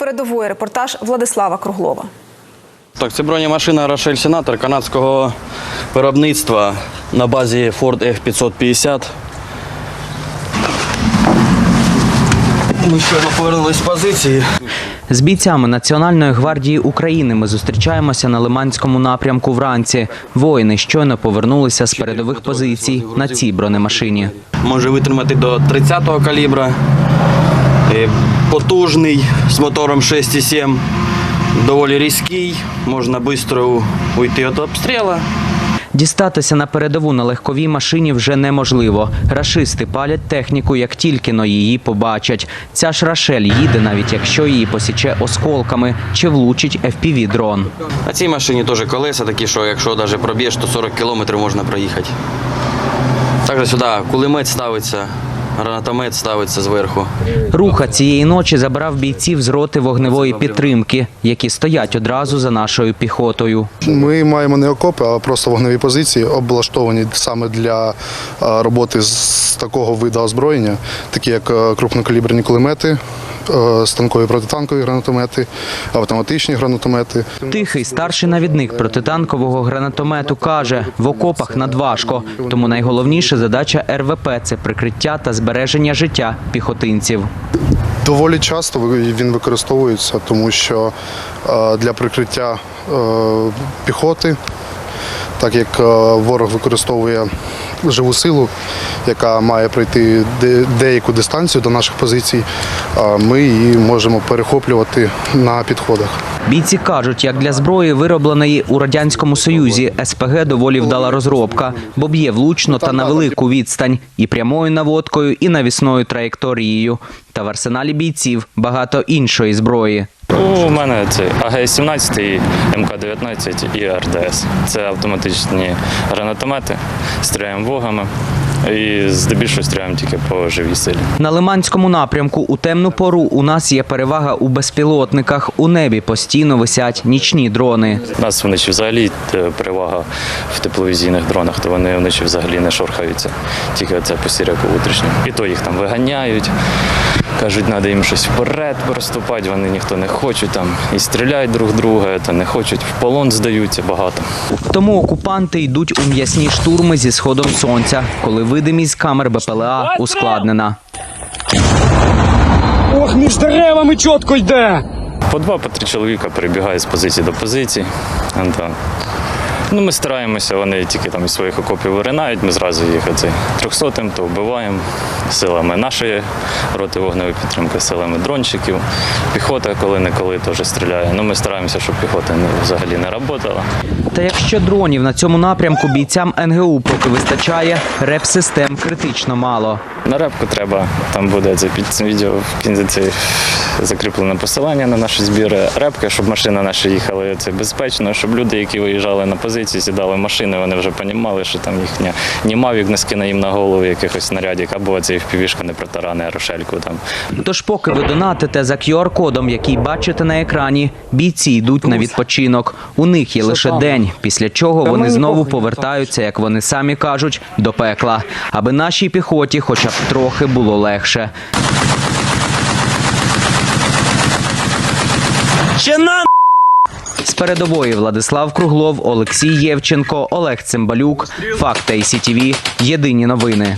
передової репортаж Владислава Круглова. Так, це бронемашина Рошель Сенатор канадського виробництва на базі Ford F550. Ми щойно повернулись з позиції. З бійцями Національної гвардії України ми зустрічаємося на Лиманському напрямку вранці. Воїни щойно повернулися з передових позицій на цій бронемашині. Може витримати до 30-го калібра. Потужний з мотором 6,7. Доволі різкий. Можна швидко уйти від обстрілу. Дістатися на передову на легковій машині вже неможливо. Рашисти палять техніку, як тільки но її побачать. Ця ж Рашель їде, навіть якщо її посіче осколками чи влучить FPV-дрон. На цій машині теж колеса такі, що якщо навіть проб'єш, то 40 кілометрів можна проїхати. Також сюди кулемет ставиться, гранатомет ставиться зверху. Руха цієї ночі забрав бійців з роти вогневої підтримки, які стоять одразу за нашою піхотою. Ми маємо не окопи, а просто вогневі позиції, облаштовані саме для е, роботи з такого виду озброєння, такі як е, крупнокаліберні кулемети, станкові протитанкові гранатомети, автоматичні гранатомети. Тихий старший навідник протитанкового гранатомету каже: в окопах надважко, тому найголовніша задача РВП це прикриття та збереження життя піхотинців. Доволі часто він використовується, тому що е, для прикриття е, піхоти, так як е, ворог використовує живу силу, яка має пройти де- деяку дистанцію до наших позицій, ми її можемо перехоплювати на підходах. Бійці кажуть, як для зброї, виробленої у радянському союзі, СПГ доволі вдала розробка, бо б'є влучно та на велику відстань і прямою наводкою, і навісною траєкторією. Та в арсеналі бійців багато іншої зброї. У мене це АГ-17, МК-19 і РДС. Це автоматичні гранатомети, стріляємо вогами і здебільшого стріляємо тільки по живій силі. На Лиманському напрямку у темну пору у нас є перевага у безпілотниках. У небі постійно висять нічні дрони. У нас вночі взагалі е, перевага в тепловізійних дронах, то вони вночі взагалі не шорхаються. Тільки це по сіряку утрішньому. І то їх там виганяють. Кажуть, треба їм щось вперед переступати, вони ніхто не хочуть там і стріляють друг друга, то не хочуть, в полон здаються багато. Тому окупанти йдуть у м'ясні штурми зі сходом сонця, коли видимість камер БПЛА ускладнена. Ох, між деревами чітко йде. По два, по три чоловіка перебігають з позиції до позиції. Ну, ми стараємося, вони тільки там із своїх окопів виринають, ми зразу їх трьохсотим, то вбиваємо силами нашої роти вогневої підтримки, силами дрончиків. Піхота коли-неколи теж стріляє. Ну, ми стараємося, щоб піхота взагалі не працювала. Та якщо дронів на цьому напрямку бійцям НГУ поки вистачає, реп-систем критично мало. На репку треба, там буде це під цим відео в кінці закріплене посилання на наші збіри. Репка, щоб машини наші їхали це безпечно, щоб люди, які виїжджали на позиції, сідали в машини, вони вже розуміли, що там їхня ні мавік не скине їм на голову якихось снарядів, або цей впівішка не протаране рошельку там. Тож, поки ви донатите за QR-кодом, який бачите на екрані, бійці йдуть на відпочинок. У них є лише день, після чого вони знову повертаються, як вони самі кажуть, до пекла, аби нашій піхоті хоча б трохи було легше. З передової Владислав Круглов, Олексій Євченко, Олег Цимбалюк, Факт ТСІТВ. Єдині новини.